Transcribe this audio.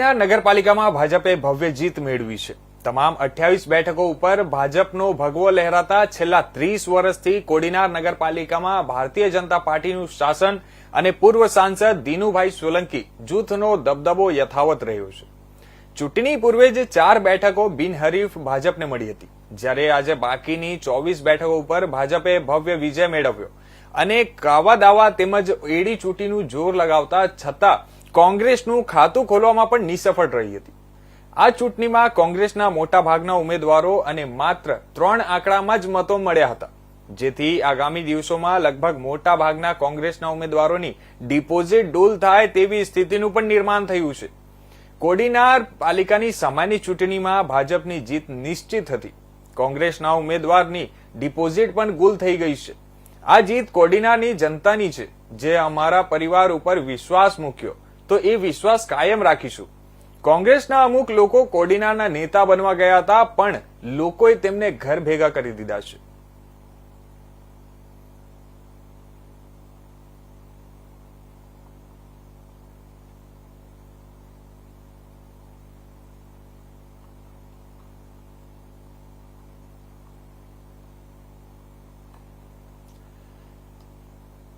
નગરપાલિકામાં ભાજપે ભવ્ય જીત મેળવી છે. તમામ અઠ્યાવીસ બેઠકો ઉપર ભાજપનો ભગવો લહેરાતા છેલ્લા ત્રીસ વર્ષથી કોડીનાર નગરપાલિકામાં ભારતીય જનતા પાર્ટીનું શાસન અને પૂર્વ સાંસદ દિનુભાઈ સોલંકી જૂથનો દબદબો યથાવત રહ્યો છે. ચૂંટણી પૂર્વે જ ચાર બેઠકો બિનહરીફ ભાજપને મળી હતી. જ્યારે આજે બાકીની ચોવીસ બેઠકો ઉપર ભાજપે ભવ્ય વિજય મેળવ્યો. અને કાવા દાવા તેમજ એડી ચૂંટીનું જોર લગાવતા છતાં કોંગ્રેસનું ખાતું ખોલવામાં પણ નિસફળ રહી હતી. આ ચૂંટણીમાં કોંગ્રેસના મોટાભાગના ઉમેદવારો અને માત્ર ત્રણ આંકડામાં જ મતો મળ્યા હતા. જેથી આગામી દિવસોમાં લગભગ મોટા ભાગના કોંગ્રેસના ઉમેદવારોની ડિપોઝિટ ડોલ થાય તેવી સ્થિતિનું પણ નિર્માણ થયું છે. કોડીનાર પાલિકાની સામાન્ય ચૂંટણીમાં ભાજપની જીત નિશ્ચિત હતી. કોંગ્રેસના ઉમેદવારની ડિપોઝિટ પણ ગુલ થઈ ગઈ છે. આ જીત કોડીનારની જનતાની છે, જે અમારા પરિવાર ઉપર વિશ્વાસ મૂક્યો. તો એ વિશ્વાસ કાયમ રાખીશું. કોંગ્રેસના અમુક લોકો કોડીનારના નેતા બનવા ગયા હતા, પણ લોકોએ તેમને ઘર ભેગા કરી દીધા છે.